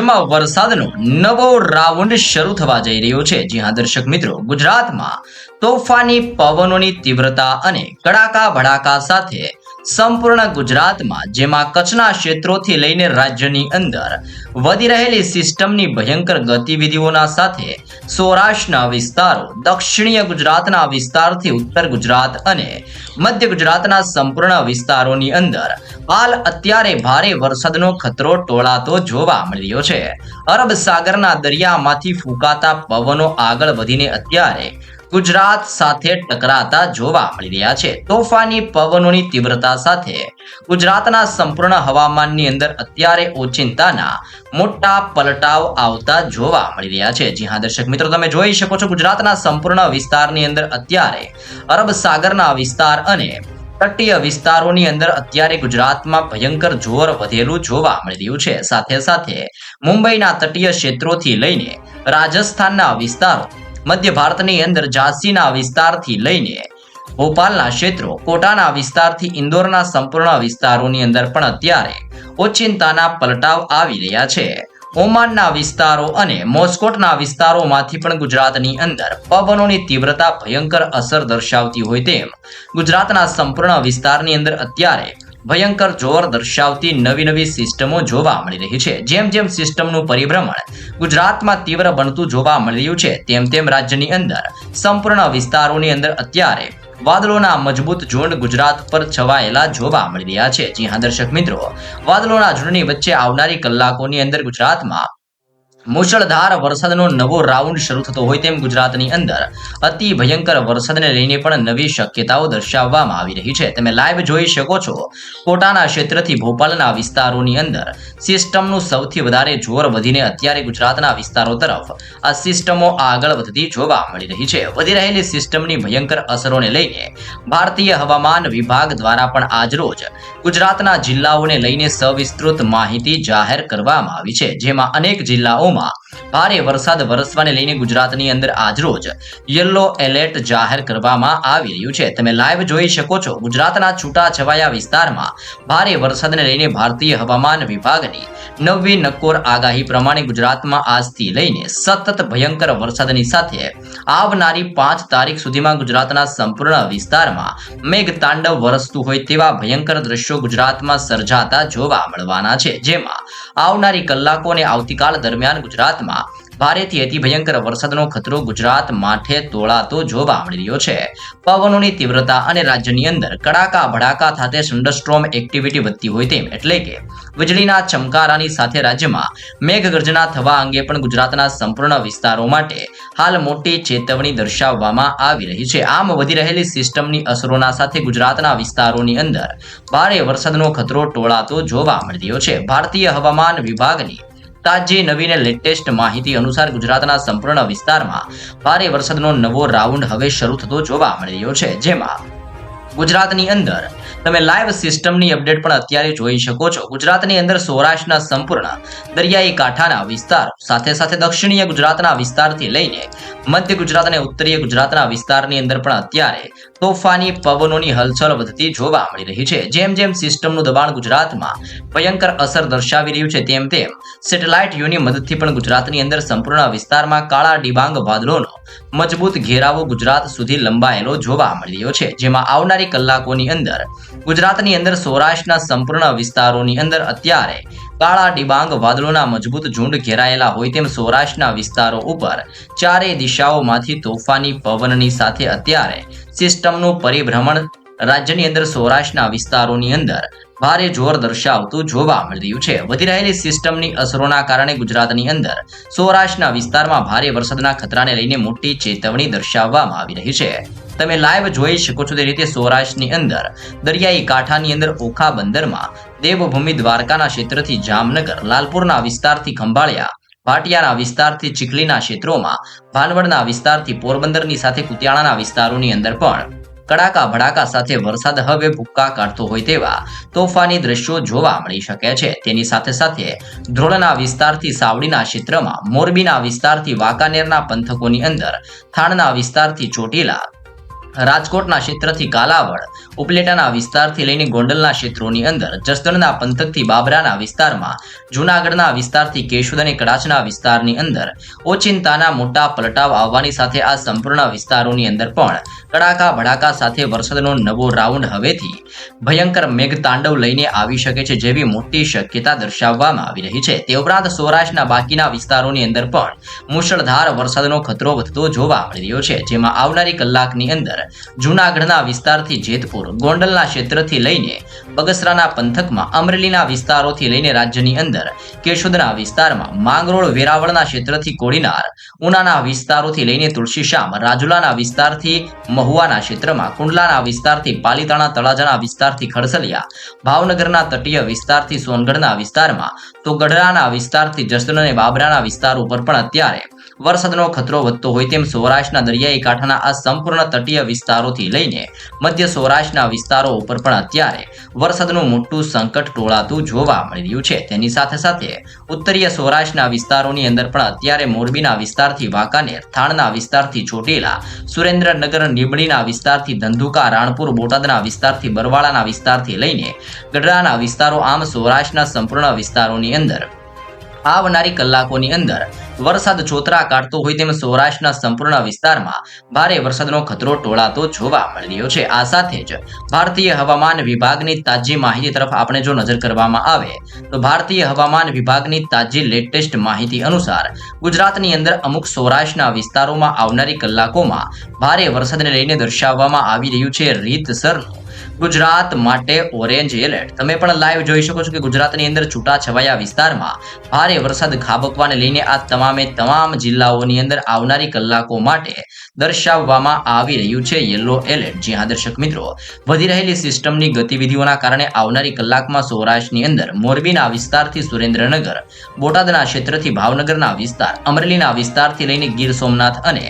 રાજ્યમાં વરસાદનો નવો રાઉન્ડ શરૂ થવા જઈ રહ્યો છે. જી હા, દર્શક મિત્રો, ગુજરાતમાં તોફાની પવનોની તીવ્રતા અને કડાકા ભડાકા સાથે સંપૂર્ણ ગુજરાતમાં, જેમાં કચ્છના ક્ષેત્રોથી લઈને રાજ્યની અંદર વધી રહેલી સિસ્ટમની ભયંકર ગતિવિધિઓના સાથે સૌરાષ્ટ્રના વિસ્તારો, દક્ષિણીય ગુજરાતના વિસ્તારથી ઉત્તર ગુજરાત અને મધ્ય ગુજરાતના સંપૂર્ણ વિસ્તારોની અંદર હાલ અત્યારે ભારે વરસાદનો ખતરો ટોળાતો જોવા મળી રહ્યો છે. અરબ સાગરના દરિયામાંથી ફૂંકાતા પવનો આગળ વધીને અત્યારે ગુજરાત સાથે ટકરાતા જોવા મળી રહ્યા છે. તોફાની પવનોની તીવ્રતા સાથે ગુજરાતના સંપૂર્ણ હવામાનની અંદર અત્યારે ઓચિંતાના મોટા પલટાવ આવતા જોવા મળી રહ્યા છે. જી હા, દર્શક મિત્રો, તમે જોઈ શકો છો ગુજરાતના સંપૂર્ણ વિસ્તારની અંદર અત્યારે અરબ સાગરના વિસ્તાર અને તટીય વિસ્તારોની અંદર અત્યારે ગુજરાતમાં ભયંકર જોર વધેલું જોવા મળી રહ્યું છે. સાથે સાથે મુંબઈના તટીય ક્ષેત્રોથી લઈને રાજસ્થાનના વિસ્તારો, મધ્ય ભારતની અંદર ઝાંસીના વિસ્તારથી લઈને ભોપાલના ક્ષેત્રો, કોટાના વિસ્તારથી ઇન્દોરના સંપૂર્ણ વિસ્તારોની અંદર પણ અત્યારે ઓચિંતાના પલટાવ આવી રહ્યા છે. ઓમાનના વિસ્તારો અને મોસ્કોટના વિસ્તારોમાંથી પણ ગુજરાતની અંદર પવનોની તીવ્રતા ભયંકર અસર દર્શાવતી હોય તેમ ગુજરાતના સંપૂર્ણ વિસ્તારની અંદર અત્યારે ભયંકર જોર દર્શાવતી નવી નવી સિસ્ટમો જોવા મળી રહી છે. જેમ જેમ સિસ્ટમનું પરિભ્રમણ ગુજરાતમાં તીવ્ર બનતું જોવા મળી રહ્યું છે, તેમ તેમ રાજ્યની અંદર સંપૂર્ણ વિસ્તારોની અંદર અત્યારે વાદળોના મજબૂત ઝુંડ ગુજરાત પર છવાયેલા જોવા મળી રહ્યા છે. જી હા, દર્શક મિત્રો, વાદળોના ઝુંડની વચ્ચે આવનારી કલાકોની અંદર ગુજરાતમાં મુશળધાર વરસાદનો નવો રાઉન્ડ શરૂ થતો હોય તેમ ગુજરાતની અંદર. અતિ ભયંકર વરસાદને લઈને પણ નવી શક્યતાઓ દર્શાવવામાં આવી રહી છે. તમે લાઈવ જોઈ શકો છો. કોટાના ક્ષેત્રથી ભોપાલના વિસ્તારોની અંદર સિસ્ટમનું સૌથી વધારે જોર વધીને અત્યારે ગુજરાતના વિસ્તારો તરફ આ સિસ્ટમો આગળ વધતી જોવા મળી રહી છે. વધી રહેલી સિસ્ટમની ભયંકર અસરોને લઈને ભારતીય હવામાન વિભાગ દ્વારા પણ આજરોજ ગુજરાતના જિલ્લાઓને લઈને સવિસ્તૃત માહિતી જાહેર કરવામાં આવી છે. જેમાં અનેક 干嘛。ભારે વરસાદ વરસવાને લઈને ગુજરાતની અંદર આજરોજ યલો એલર્ટ જાહેર કરવામાં આવી રહ્યું છે. તમે લાઈવ જોઈ શકો છો ગુજરાતના છૂટા છવાયા વિસ્તારમાં ભારે વરસાદને લઈને ભારતીય હવામાન વિભાગની નવી નક્કોર આગાહી પ્રમાણે ગુજરાતમાં આજથી લઈને સતત ભયંકર વરસાદની સાથે આવનારી પાંચ તારીખ સુધીમાં ગુજરાતના સંપૂર્ણ વિસ્તારમાં મેઘતાંડવ વરસતું હોય તેવા ભયંકર દ્રશ્યો ગુજરાતમાં સર્જાતા જોવા મળવાના છે. જેમાં આવનારી કલાકો અને આવતીકાલ દરમિયાન ગુજરાતમાં ભારેથી અતિ ભયંકર વરસાદનો ખતરો ગુજરાત માથે તોળાતો જોવા મળી રહ્યો છે. પવનોની તીવ્રતા અને રાજ્યની અંદર કડાકા ભડાકા સાથે સંડરસ્ટ્રોમ એક્ટિવિટી વધતી હોય તેમ એટલે કે વીજળીના ચમકારાની સાથે રાજ્યમાં મેઘગર્જના થવા અંગે પણ ગુજરાતના સંપૂર્ણ વિસ્તારો માટે હાલ મોટી ચેતવણી દર્શાવવામાં આવી રહી છે. આમ વધી રહેલી સિસ્ટમની અસરોના સાથે ગુજરાતના વિસ્તારોની અંદર ભારે વરસાદનો ખતરો ટોળાતો જોવા મળી રહ્યો છે. ભારતીય હવામાન વિભાગની તાજી નવીન લેટેસ્ટ માહિતી અનુસાર ગુજરાતના સંપૂર્ણ વિસ્તારમાં ભારે વરસાદનો નવો રાઉન્ડ હવે શરૂ થતો જોવા મળી રહ્યો છે. જેમાં ગુજરાતની અંદર તમે લાઈવ સિસ્ટમની અપડેટ પણ અત્યારે જોઈ શકો છો. ગુજરાતની અંદર સૌરાષ્ટ્રના સંપૂર્ણ દરિયાઈ કાંઠાના વિસ્તારો, સાથે સાથે દક્ષિણીય ગુજરાતના વિસ્તારથી લઈને મધ્ય ગુજરાત અને ઉત્તરીય ગુજરાતના વિસ્તારની અંદર પણ અત્યારે તોફાની પવનોની હલચલ વધતી જોવા મળી રહી છે. જેમ જેમ સિસ્ટમનું દબાણ ગુજરાતમાં ભયંકર અસર દર્શાવી રહ્યું છે, તેમ તેમ સેટેલાઇટ યુની મદદથી પણ ગુજરાતની અંદર સંપૂર્ણ વિસ્તારમાં કાળા ડિબાંગ વાદળોનો મજબૂત ઘેરાવો ગુજરાત સુધી લંબાયેલો જોવા મળી રહ્યો છે, જેમાં આવનારી કલાકોની અંદર ગુજરાતની અંદર સૌરાષ્ટ્રના સંપૂર્ણ વિસ્તારોની અંદર અત્યારે કાળા ડિબાંગ વાદળોના મજબૂત ઝુંડ ઘેરાયેલા હોય તેમ સૌરાષ્ટ્રના વિસ્તારો ઉપર ચારેય દિશાઓમાંથી તોફાની પવનની સાથે અત્યારે સિસ્ટમનું પરિભ્રમણ રાજ્યની અંદર સૌરાષ્ટ્રના વિસ્તારોની અંદર ભારે જોર દર્શાવતું જોવા મળી રહ્યું છે. વધી રહેલી સિસ્ટમની અસરોના કારણે ગુજરાતની અંદર સૌરાષ્ટ્રના વિસ્તારમાં ભારે વરસાદના ખતરાને લઈને મોટી ચેતવણી દર્શાવવામાં આવી રહી છે. તમે લાઈવ જોઈ શકો છો તે રીતે સૌરાષ્ટ્રની અંદર, દરિયાઈ કાંઠાની અંદર ઓખા બંદરમાં, દેવભૂમિ દ્વારકાના ક્ષેત્રથી જામનગર, લાલપુરના વિસ્તારથી ખંભાળિયા, ભાટિયાના વિસ્તારથી ચીખલીના ક્ષેત્રોમાં ભાનવડના વિસ્તારથી પોરબંદરની સાથે કુતિયાણાના વિસ્તારોની અંદર પણ કડાકા ભડાકા સાથે વરસાદ હવે ભૂક્કા કાઢતો હોય તેવા તોફાની દ્રશ્યો જોવા મળી શકે છે. તેની સાથે સાથે ધ્રોળના વિસ્તારથી સાવડીના ક્ષેત્રમાં મોરબીના વિસ્તારથી વાંકાનેરના પંથકોની અંદર થાણના વિસ્તારથી ચોટીલા રાજકોટના ક્ષેત્રથી કાલાવડ, ઉપલેટાના વિસ્તારથી લઈને ગોંડલના ક્ષેત્રોની અંદર, જસદણના પંથકથી બાબરાના વિસ્તારમાં, જૂનાગઢના વિસ્તારથી કેશુદ અને કડાચના વિસ્તારની અંદર, ઓચિંતાના મોટા પલટાવ આવવાની સાથે આ સંપૂર્ણ વિસ્તારોની અંદર પણ કડાકા ભડાકા સાથે વરસાદનો નવો રાઉન્ડ હવેથી ભયંકર મેઘતાંડવ લઈને આવી શકે છે જેવી મોટી શક્યતા દર્શાવવામાં આવી રહી છે. તે ઉપરાંત સૌરાષ્ટ્રના બાકીના વિસ્તારોની અંદર પણ મુશળધાર વરસાદનો ખતરો વધતો જોવા મળી રહ્યો છે, જેમાં આવનારી કલાકની અંદર જૂનાગઢના વિસ્તારથી જેતપુર, ગોંડલના ક્ષેત્રથી લઈને બગસરાના પંથકમાં, અમરેલીના વિસ્તારોથી લઈને રાજ્યની અંદર, કેશોદના વિસ્તારમાં, માંગરોળ, વેરાવળના ક્ષેત્રથી કોડીનાર, ઉનાના વિસ્તારોથી લઈને તુલસીશ્યામ, રાજુલાના વિસ્તારથી મહુવાના ક્ષેત્રમાં, કુંડલાના વિસ્તારથી પાલીતાણા તળાજાના વિસ્તારથી ખડસલિયા, ભાવનગરના તટીય વિસ્તારથી સોનગઢના વિસ્તારમાં તો ગઢડાના વિસ્તારથી જસદણ અને બાબરાના વિસ્તાર ઉપર પણ અત્યારે વરસાદનો ખતરો વધતો હોય તેમ સૌરાષ્ટ્રના દરિયાઈ કાંઠાના આ સંપૂર્ણ તટીય વિસ્તારોથી લઈને મધ્ય સૌરાષ્ટ્રના વિસ્તારો ઉપર પણ અત્યારે વરસાદનું મોટું સંકટ ટોળાતું જોવા મળી રહ્યું છે. તેની સાથે સાથે ઉત્તરીય સૌરાષ્ટ્રના વિસ્તારોની અંદર પણ અત્યારે મોરબીના વિસ્તારથી વાંકાનેર, થાણના વિસ્તારથી ચોટીલા, સુરેન્દ્રનગર, નીમડીના વિસ્તારથી ધંધુકા, રાણપુર, બોટાદના વિસ્તારથી બરવાળાના વિસ્તારથી લઈને ગઢડાના વિસ્તારો આમ સૌરાષ્ટ્રના સંપૂર્ણ વિસ્તારોની અંદર આવનારી કલાકોની અંદર વરસાદ છોતરા કાઢતો હોય તેમ સૌરાષ્ટ્રના સંપૂર્ણ વિસ્તારમાં ભારે વરસાદનો ખતરો ટોળાતો જોવા મળી છે. આ સાથે જ ભારતીય હવામાન વિભાગની તાજી માહિતી તરફ આપણે જો નજર કરવામાં આવે, તો ભારતીય હવામાન વિભાગની તાજી લેટેસ્ટ માહિતી અનુસાર ગુજરાતની અંદર અમુક સૌરાષ્ટ્રના વિસ્તારોમાં આવનારી કલાકોમાં ભારે વરસાદને લઈને દર્શાવવામાં આવી રહ્યું છે રીતસરનું ગુજરાત માટે ઓરેન્જ એલર્ટ. તમે પણ લાઈવ જોઈ શકો છો કે ગુજરાતની અંદર છૂટાછવાયા વિસ્તારમાં ભારે વરસાદ ખાબકવાને લઈને આ તમામે તમામ જિલ્લાઓની અંદર આવનારી કલાકો માટે દર્શાવવામાં આવી રહ્યું છે યલો એલર્ટ જી હા, દર્શક મિત્રો, વધી રહેલી સિસ્ટમની ગતિવિધિઓના કારણે આવનારી કલાકમાં સૌરાષ્ટ્રની અંદર મોરબીના વિસ્તારથી સુરેન્દ્રનગર, બોટાદના ક્ષેત્રથી ભાવનગરના વિસ્તાર, અમરેલીના વિસ્તારથી લઈને ગીર સોમનાથ અને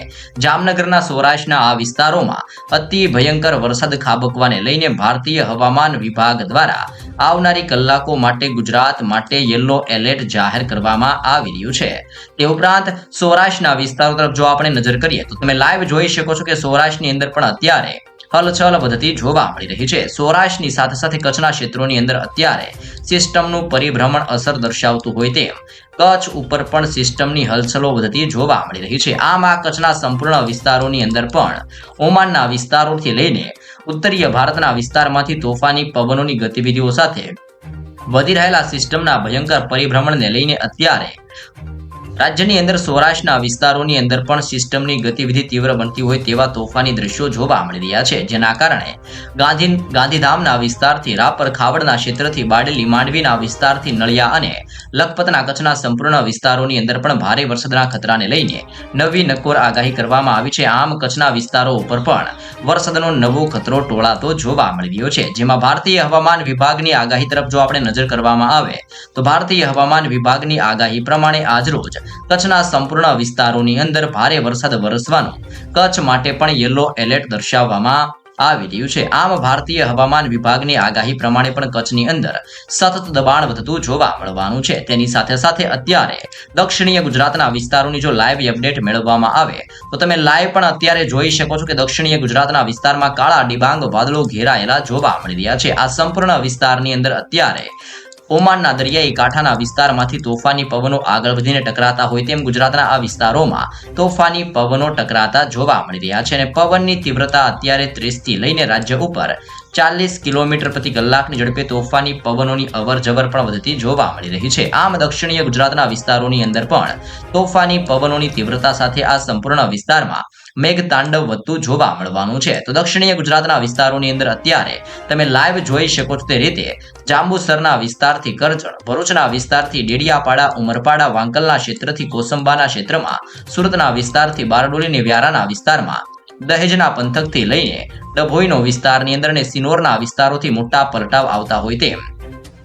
જામનગરના સૌરાષ્ટ્રના આ વિસ્તારોમાં અતિ ભયંકર વરસાદ ખાબકવાને લઈને ભારતીય હવામાન વિભાગ દ્વારા આવનારી કલાકો માટે ગુજરાત માટે યલો એલર્ટ જાહેર કરવામાં આવી રહ્યું છે. તે ઉપરાંત સૌરાષ્ટ્રના વિસ્તારો તરફ જો આપણે નજર કરીએ તો તમે લાઈવ જોઈ શકો છો કે સૌરાષ્ટ્રની અંદર પણ અત્યારે હલચલ વધતી જોવા મળી રહી છે. સૌરાષ્ટ્રની સાથે સાથે કચ્છના ક્ષેત્રોની અંદર અત્યારે સિસ્ટમનું પરિભ્રમણ અસર દર્શાવતું હોય તેમ કચ્છ ઉપર પણ સિસ્ટમની હલચલો વધતી જોવા મળી રહી છે. આમ આ કચ્છના સંપૂર્ણ વિસ્તારોની અંદર પણ ઓમાનના વિસ્તારોથી લઈને ઉત્તરીય ભારતના વિસ્તારમાંથી તોફાની પવનોની ગતિવિધિઓ સાથે વધી રહેલા સિસ્ટમના ભયંકર પરિભ્રમણને લઈને અત્યારે રાજ્યની અંદર સૌરાષ્ટ્રના વિસ્તારોની અંદર પણ સિસ્ટમની ગતિવિધિ તીવ્ર બનતી હોય તેવા તોફાની દ્રશ્યો જોવા મળી રહ્યા છે, જેના કારણે ગાંધી ગાંધીધામના વિસ્તારથી રાપર ખાવડના ક્ષેત્રથી બાડેલી માંડવીના વિસ્તારથી નળિયા અને લખપતના કચ્છના સંપૂર્ણ વિસ્તારોની અંદર પણ ભારે વરસાદના ખતરાને લઈને નવી નકોર આગાહી કરવામાં આવી છે. આમ, કચ્છના વિસ્તારો ઉપર પણ વરસાદનો નવો ખતરો ટોળાતો જોવા મળી રહ્યો છે. જેમાં ભારતીય હવામાન વિભાગની આગાહી તરફ જો આપણે નજર કરવામાં આવે, તો ભારતીય હવામાન વિભાગની આગાહી પ્રમાણે આજરોજ કચ્છના સંપૂર્ણ વિસ્તારોની અંદર ભારે વરસાદ વરસવાનો. કચ્છ માટે પણ યલો એલર્ટ દર્શાવવામાં આવી રહ્યું છે. આમ ભારતીય હવામાન વિભાગની આગાહી પ્રમાણે પણ કચ્છની અંદર સતત દબાણ વધતું જોવા મળવાનું છે. તેની સાથે સાથે અત્યારે દક્ષિણીય ગુજરાતના વિસ્તારોની જો લાઈવ અપડેટ મેળવવામાં આવે, તો તમે લાઈવ પણ અત્યારે જોઈ શકો છો કે દક્ષિણીય ગુજરાતના વિસ્તારમાં કાળા ડિબાંગ વાદળો ઘેરાયેલા જોવા મળી રહ્યા છે. આ સંપૂર્ણ વિસ્તારની અંદર અત્યારે ઓમાનના દરિયાઈ કાંઠાના વિસ્તારમાંથી તોફાની પવનો આગળ વધીને ટકરાતા હોય તેમ ગુજરાતના આ વિસ્તારોમાં તોફાની પવનો ટકરાતા જોવા મળી રહ્યા છે અને પવનની તીવ્રતા અત્યારે ત્રીસથી લઈને રાજ્ય ઉપર ચાલીસ કિલોમીટર પ્રતિ કલાકની ઝડપે તોફાની પવનોની અવર જવર પણ વધતી જોવા મળી રહી છે. આમ દક્ષિણીય ગુજરાતના વિસ્તારોની અંદર પણ તોફાની પવનોની તીવ્રતા સાથે આ સંપૂર્ણ વિસ્તારમાં મેઘતાંડવ વધતું જોવા મળવાનું છે. તો દક્ષિણીય ગુજરાતના વિસ્તારોની અંદર અત્યારે તમે લાઈવ જોઈ શકો છો તે રીતે જાંબુસરના વિસ્તારથી કરજણ, ભરૂચના વિસ્તારથી ડેડિયાપાડા, ઉમરપાડા, વાંકલના ક્ષેત્રથી કોસંબાના ક્ષેત્રમાં, સુરતના વિસ્તારથી બારડોલી અને વ્યારાના વિસ્તારમાં, દહેજના પંથકથી લઈને ડભોઈનો વિસ્તારની અંદર અને સિનોરના વિસ્તારોથી મોટા પલટાવ આવતા હોય તેમ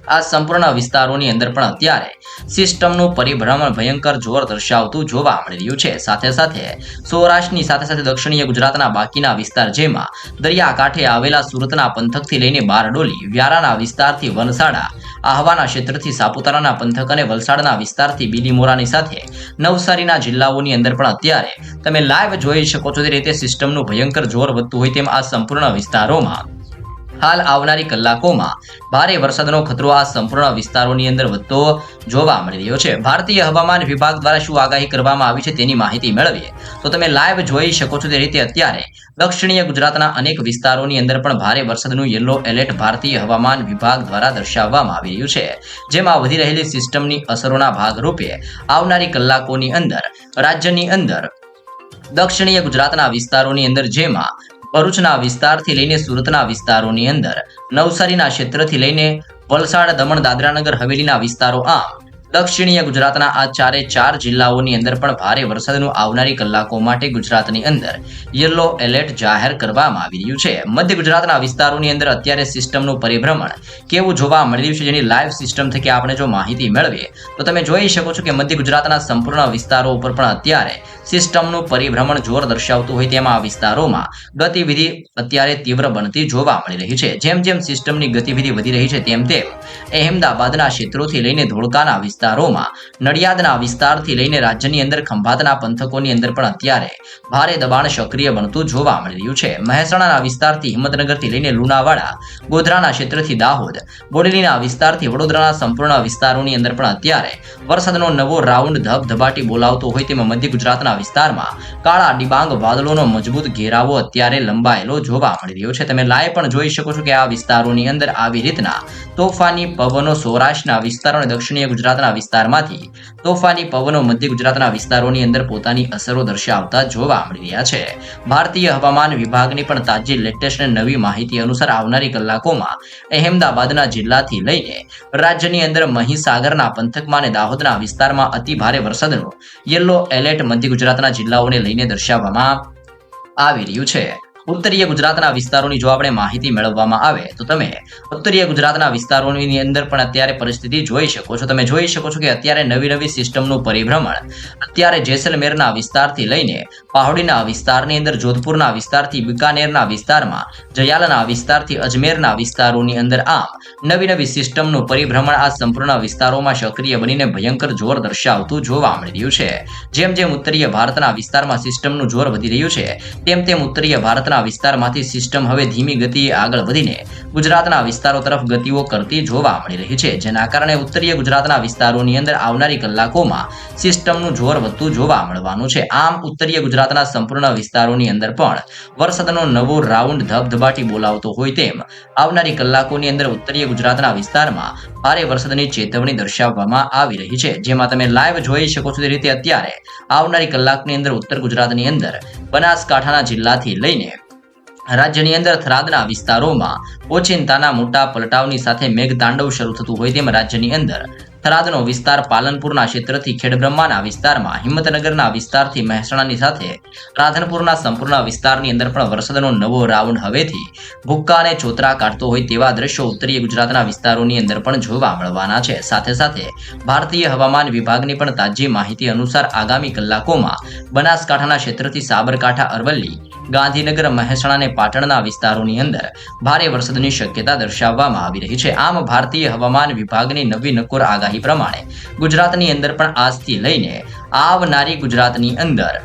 આ સંપૂર્ણ વિસ્તારોની અંદર પણ અત્યારે સિસ્ટમનું પરિભ્રમણ ભયંકર જોર દર્શાવતું જોવા મળી રહ્યું છે. સાથે સાથે સૌરાષ્ટ્રની સાથે સાથે દક્ષિણીય ગુજરાતના બાકીના વિસ્તાર જેમાં દરિયાકાંઠે આવેલા સુરતના પંથકથી લઈને બારડોલી, વ્યારાના વિસ્તારથી વનસાડા આહવાના ક્ષેત્રથી સાપુતારાના પંથક અને વલસાડના વિસ્તારથી બીલીમોરાની સાથે નવસારીના જિલ્લાઓની અંદર પણ અત્યારે તમે લાઈવ જોઈ શકો છો તે રીતે સિસ્ટમનું ભયંકર જોર વધતું હોય તેમ આ સંપૂર્ણ વિસ્તારોમાં હાલ આવનારી કલાકોમાં ભારે વરસાદનો ખતરો આ સંપૂર્ણ વિસ્તારોની અંદર વધતો જોવા મળી રહ્યો છે. ભારતીય હવામાન વિભાગ દ્વારા શું આગાહી કરવામાં આવી છે તેની માહિતી મેળવીએ. તો તમે લાઈવ જોઈ શકો છો તે રીતે અત્યારે દક્ષિણીય ગુજરાતના અનેક વિસ્તારોની અંદર પણ ભારે વરસાદનું યલો એલર્ટ ભારતીય હવામાન વિભાગ દ્વારા દર્શાવવામાં આવી રહ્યું છે. જેમાં વધી રહેલી સિસ્ટમની અસરોના ભાગરૂપે આવનારી કલાકોની અંદર, રાજ્યની અંદર, દક્ષિણીય ગુજરાતના વિસ્તારોની અંદર જેમાં ભરૂચના વિસ્તારથી લઈને સુરતના વિસ્તારોની અંદર નવસારીના ક્ષેત્રથી લઈને વલસાડ, દમણ, દાદરાનગર, હવેલીના વિસ્તારો આમ દક્ષિણીય ગુજરાતના આ ચારે ચાર જિલ્લાઓની અંદર પણ ભારે વરસાદનું આવનારી કલાકો માટે ગુજરાતની અંદર યલો એલર્ટ જાહેર કરવામાં આવી રહ્યું છે. મધ્ય ગુજરાતના વિસ્તારોની અંદર અત્યારે સિસ્ટમનું પરિભ્રમણ કેવું જોવા મળી રહ્યું છે, જેની લાઈવ સિસ્ટમ થકી આપણે જો માહિતી મેળવીએ, તો તમે જોઈ શકો છો કે મધ્ય ગુજરાતના સંપૂર્ણ વિસ્તારો ઉપર પણ અત્યારે સિસ્ટમનું પરિભ્રમણ જોર દર્શાવતું હોય તેમાં આ વિસ્તારોમાં ગતિવિધિ અત્યારે તીવ્ર બનતી જોવા મળી રહી છે. જેમ જેમ સિસ્ટમની ગતિવિધિ વધી રહી છે, તેમ તેમ અહેમદાબાદના ક્ષેત્રોથી લઈને ધોળકાના વિસ્તારોમાં નડિયાદના વિસ્તારથી લઈને રાજ્યની અંદર ખંભાતના પંથકોની અંદર પણ અત્યારે ભારે દબાણ સક્રિય બનતું જોવા મળી રહ્યું છે. મહેસાણાના વિસ્તારથી હિંમતનગરથી લઈને લુણાવાડા, ગોધરાના ક્ષેત્રથી દાહોદ, બોડેલીના વિસ્તારથી વડોદરાના સંપૂર્ણ વિસ્તારોની અંદર પણ અત્યારે વરસાદનો નવો રાઉન્ડ ધબધબાટી બોલાવતો હોય તેમાં મધ્ય ગુજરાતના વિસ્તારમાં કાળા ડિબાંગ વાદળોનો મજબૂત ઘેરાવો અત્યારે લંબાયેલો જોવા મળી રહ્યો છે. તમે લાઈવ પણ જોઈ શકો છો કે આ વિસ્તારોની અંદર આવી રીતના તોફાની પવનો સૌરાષ્ટ્રના વિસ્તારો અને દક્ષિણીય ગુજરાતના વિસ્તારમાંથી તોફાની પવનો મધ્ય ગુજરાતના વિસ્તારોની અંદર પોતાની અસરો દર્શાવતા જોવા મળી રહ્યા છે. ભારતીય હવામાન વિભાગની પણ તાજી લેટેસ્ટ નવી માહિતી અનુસાર આવનારી કલાકોમાં અહેમદાબાદના જિલ્લાથી લઈને રાજ્યની અંદર મહીસાગરના પંથકમાં અને દાહોદના વિસ્તારમાં અતિ ભારે વરસાદનો યલો એલર્ટ મધ્ય ગુજરાતના જિલ્લાઓને લઈને દર્શાવવામાં આવી રહ્યું છે. ઉત્તરીય ગુજરાતના વિસ્તારોની જો આપણે માહિતી મેળવવામાં આવે, તો તમે ઉત્તરીય ગુજરાતના વિસ્તારોની અંદર પણ અત્યારે પરિસ્થિતિ જોઈ શકો છો. તમે જોઈ શકો છો કે અત્યારે નવી નવી સિસ્ટમનું પરિભ્રમણ, અત્યારે જેસલમેરના વિસ્તારથી લઈને પહાડીના વિસ્તારની અંદર, જોધપુરના વિસ્તારથી બિકાનેરના વિસ્તારમાં, જયાલના વિસ્તારથી અજમેરના વિસ્તારોની અંદર આમ નવી નવી સિસ્ટમનું પરિભ્રમણ આ સંપૂર્ણ વિસ્તારોમાં સક્રિય બનીને ભયંકર જોર દર્શાવતું જોવા મળી રહ્યું છે. જેમ જેમ ઉત્તરીય ભારતના વિસ્તારમાં સિસ્ટમનું જોર વધી રહ્યું છે, તેમ તેમ ઉત્તરીય ભારતના વિસ્તારમાંથી સિસ્ટમ હવે ધીમી ગતિએ આગળ વધીને ગુજરાતના વિસ્તારો તરફ ગતિઓ કરતી જોવા મળી રહી છે. જેના કારણે ઉત્તરીય ગુજરાતના વિસ્તારોની અંદર આવનારી કલાકોમાં સિસ્ટમનું જોર વધતું જોવા મળવાનું છે. આમ, ઉત્તરીય ગુજરાતના સંપૂર્ણ વિસ્તારોની અંદર પણ વરસાદનો નવો રાઉન્ડ ધબધબાટી બોલાવતો હોય તેમ આવનારી કલાકોની અંદર ઉત્તરીય ગુજરાતના વિસ્તારમાં ભારે વરસાદની ચેતવણી દર્શાવવામાં આવી રહી છે. જેમાં તમે લાઈવ જોઈ શકો છો તે રીતે અત્યારે આવનારી કલાકની અંદર ઉત્તર ગુજરાતની અંદર બનાસકાંઠાના જિલ્લાથી લઈને રાજ્યની અંદર થરાદના વિસ્તારોમાં ઓચિંતાના મોટા પલટાવની સાથે મેઘતાંડવ શરૂ થતું હોય તેમ રાજ્યની અંદર થરાદનો વિસ્તાર પાલનપુરના ક્ષેત્રથી ખેડબ્રહ્માના વિસ્તારમાં, હિંમતનગરના વિસ્તારથી મહેસાણાની સાથે રાધનપુરના સંપૂર્ણ વિસ્તારની અંદર પણ વરસાદનો નવો રાઉન્ડ હવેથી ભૂક્કા અને ચોતરા કાઢતો હોય તેવા દ્રશ્યો ઉત્તરીય ગુજરાતના વિસ્તારોની અંદર પણ જોવા મળવાના છે. સાથે સાથે ભારતીય હવામાન વિભાગની પણ તાજી માહિતી અનુસાર આગામી કલાકોમાં બનાસકાંઠાના ક્ષેત્રથી સાબરકાંઠા, અરવલ્લી ગાંધીનગર મહેસાણા અને પાટણના વિસ્તારોની અંદર ભારે વરસાદની શક્યતા દર્શાવવામાં આવી રહી છે. આમ ભારતીય હવામાન વિભાગની નવી નકોર આગાહી પ્રમાણે ગુજરાતની અંદર પણ આજથી લઈને આવનારી ગુજરાતની અંદર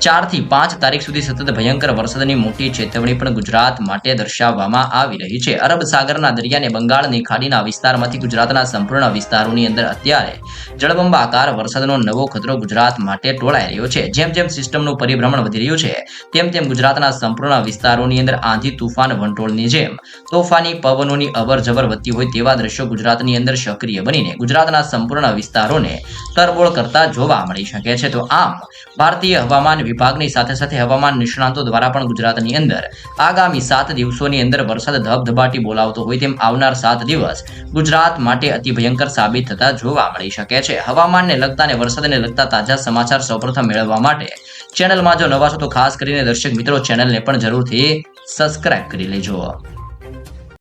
ચારથી પાંચ તારીખ સુધી સતત ભયંકર વરસાદની મોટી ચેતવણી પણ ગુજરાત માટે દર્શાવવામાં આવી રહી છે. અરબ સાગરના દરિયાને બંગાળની ખાડીના વિસ્તારમાંથી ગુજરાતના સંપૂર્ણ વિસ્તારોની અંદર અત્યારે જળબંબાકાર વરસાદનો નવો ખતરો ગુજરાત માટે ટોળાઈ રહ્યો છે. જેમ જેમ સિસ્ટમનું પરિભ્રમણ વધી રહ્યું છે, તેમ તેમ ગુજરાતના સંપૂર્ણ વિસ્તારોની અંદર આંધી તુફાન વંટોળની જેમ તોફાની પવનોની અવર જવર વધતી હોય તેવા દ્રશ્યો ગુજરાતની અંદર સક્રિય બનીને ગુજરાતના સંપૂર્ણ વિસ્તારોને તરબોળ કરતા જોવા મળી શકે છે. તો આમ, ભારતીય વિભાગની સાથે સાથે હવામાન નિષ્ણાંતો દ્વારા પણ ગુજરાતની અંદર આગામી સાત દિવસોની અંદર વરસાદ ધબધબાટી બોલાવતો હોય તેમ આવનાર સાત દિવસ ગુજરાત માટે અતિ ભયંકર સાબિત થતા જોવા મળી શકે છે. હવામાનને લગતા અને વરસાદને લગતા તાજા સમાચાર સૌપ્રથમ મેળવવા માટે ચેનલમાં જો નવા છો તો ખાસ કરીને દર્શક મિત્રો ચેનલને પણ જરૂરથી સબસ્ક્રાઇબ કરી લેજો.